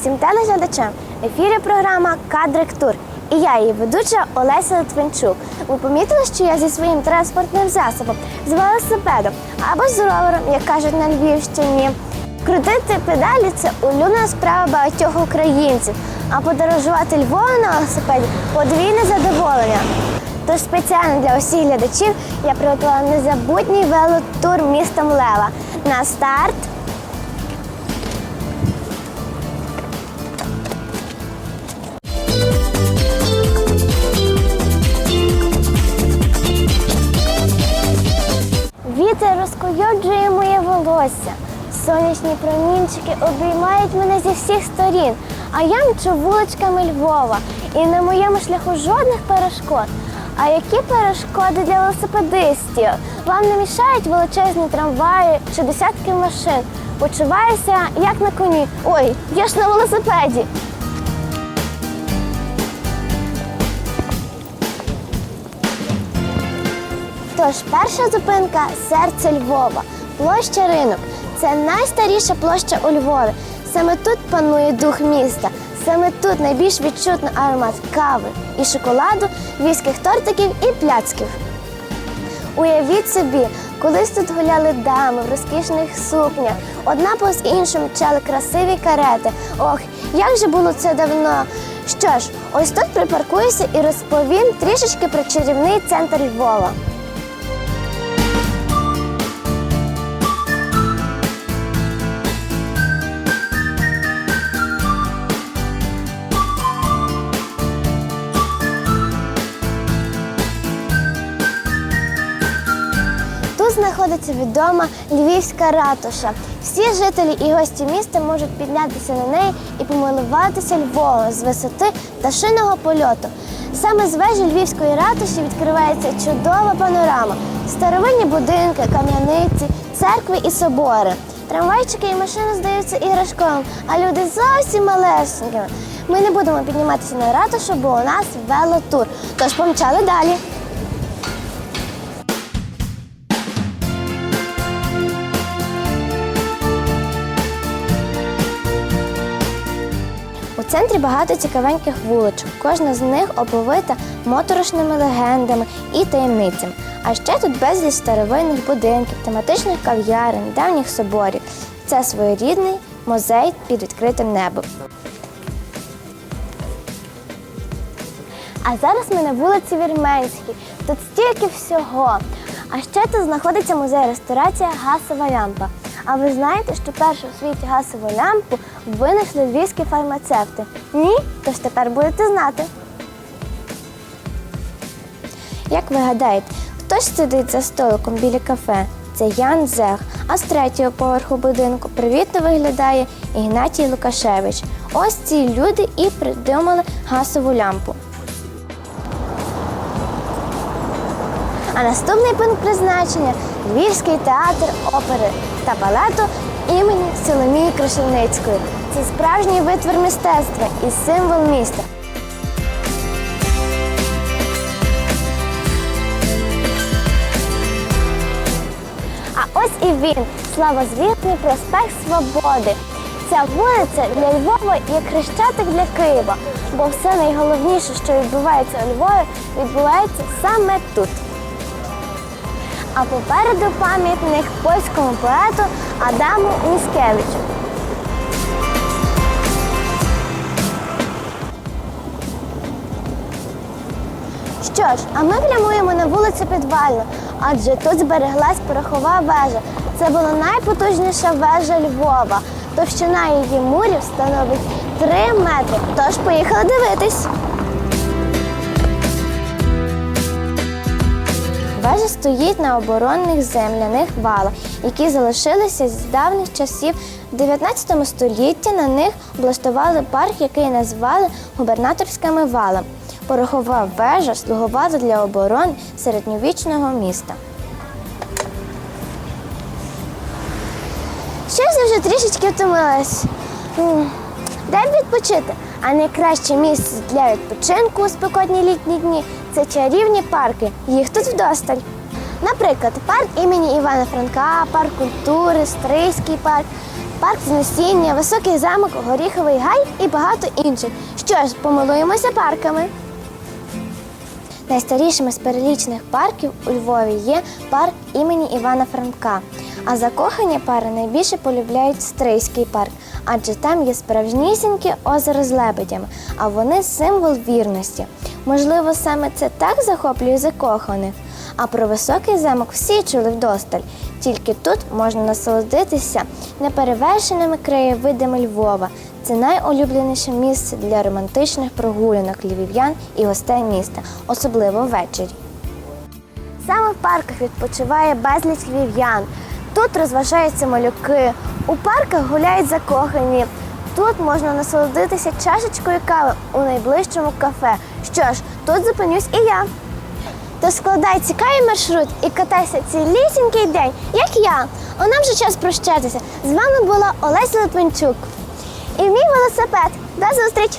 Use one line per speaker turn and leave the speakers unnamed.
Усім телеглядачам! В ефірі програма Кадрик Тур. І я її ведуча Олеся Литвинчук. Ви помітили, що я зі своїм транспортним засобом з велосипедом або з ровером, як кажуть на Львівщині. Крутити педалі це улюблена справа багатьох українців. А подорожувати Львовом на велосипеді подвійне задоволення. Тож спеціально для усіх глядачів я приготувала незабутній велотур містом Лева. На старт! Волосся. Сонячні промінчики обіймають мене зі всіх сторін, а я мчу вуличками Львова. І на моєму шляху жодних перешкод. А які перешкоди для велосипедистів? Вам не мішають величезні трамваї чи десятки машин. Почуваюся як на коні. Ой, я ж на велосипеді. Тож перша зупинка серце Львова, площа ринок. Це найстаріша площа у Львові. Саме тут панує дух міста. Саме тут найбільш відчутно аромат кави і шоколаду, війських тортиків і пляцків. Уявіть собі, колись тут гуляли дами в розкішних сукнях, одна повз іншу мчали красиві карети. Ох, як же було це давно. Що ж, ось тут припаркуюся і розповім трішечки про чарівний центр Львова. Знаходиться відома Львівська ратуша. Всі жителі і гості міста можуть піднятися на неї і помилуватися Львовом з висоти пташиного польоту. Саме з вежі Львівської ратуші відкривається чудова панорама, старовинні будинки, кам'яниці, церкви і собори. Трамвайчики і машини здаються іграшковим, а люди зовсім малесенькими. Ми не будемо підніматися на ратушу, бо у нас велотур. Тож помчали далі. У центрі багато цікавеньких вуличок. Кожна з них оповита моторошними легендами і таємницями. А ще тут безліч старовинних будинків, тематичних кав'ярень, давніх соборів. Це своєрідний музей під відкритим небом. А зараз ми на вулиці Вірменській. Тут стільки всього. А ще тут знаходиться музей реставрація Гасова лямпа. А ви знаєте, що першу у світі гасову лямпу винайшли львівські фармацевти? Ні? Тож тепер будете знати. Як ви гадаєте, хто ж сидить за столиком біля кафе? Це Ян Зех. А з третього поверху будинку привітно виглядає Ігнатій Лукашевич. Ось ці люди і придумали гасову лямпу. А наступний пункт призначення Львівський театр опери та балету імені Соломії Крушельницької. Це справжній витвір мистецтва і символ міста. А ось і він славозвісний проспект Свободи. Ця вулиця для Львова як хрещатик для Києва, бо все найголовніше, що відбувається у Львові, відбувається саме тут. А попереду пам'ятник польському поету Адаму Міскевичу. Що ж, а ми прямуємо на вулицю Підвальну, адже тут збереглась порохова вежа. Це була найпотужніша вежа Львова. Товщина її мурів становить 3 метри. Тож поїхали дивитись. Вежа стоїть на оборонних земляних валах, які залишилися з давніх часів. В 19 столітті на них облаштували парк, який назвали губернаторськими валами. Порохова вежа слугувала для оборони середньовічного міста. Щось я вже трішечки втомилась. Дай відпочити. А найкраще місце для відпочинку у спекотні літні дні це чарівні парки. Їх тут вдосталь. Наприклад, парк імені Івана Франка, парк культури, Стрийський парк. парк з насіння, високий замок, горіховий гай і багато інших. Що ж, помилуємося парками. Найстарішими з перелічених парків у Львові є парк імені Івана Франка. А закохані пари найбільше полюбляють Стрийський парк, адже там є справжнісіньке озеро з лебедями, а вони символ вірності. Можливо, саме це так захоплює закоханих. А про високий замок всі чули вдосталь. Тільки тут можна насолодитися неперевершеними краєвидами Львова. Це найулюбленіше місце для романтичних прогулянок львів'ян і гостей міста, особливо ввечері. Саме в парках відпочиває безліч львів'ян. Тут розважаються малюки, у парках гуляють закохані. Тут можна насолодитися чашечкою кави у найближчому кафе. Що ж, тут зупинюсь і я. То складай цікавий маршрут і катайся цілісінький день, як я. А нам вже час прощатися. З вами була Олеся Литвинчук. І мій велосипед. До зустріч!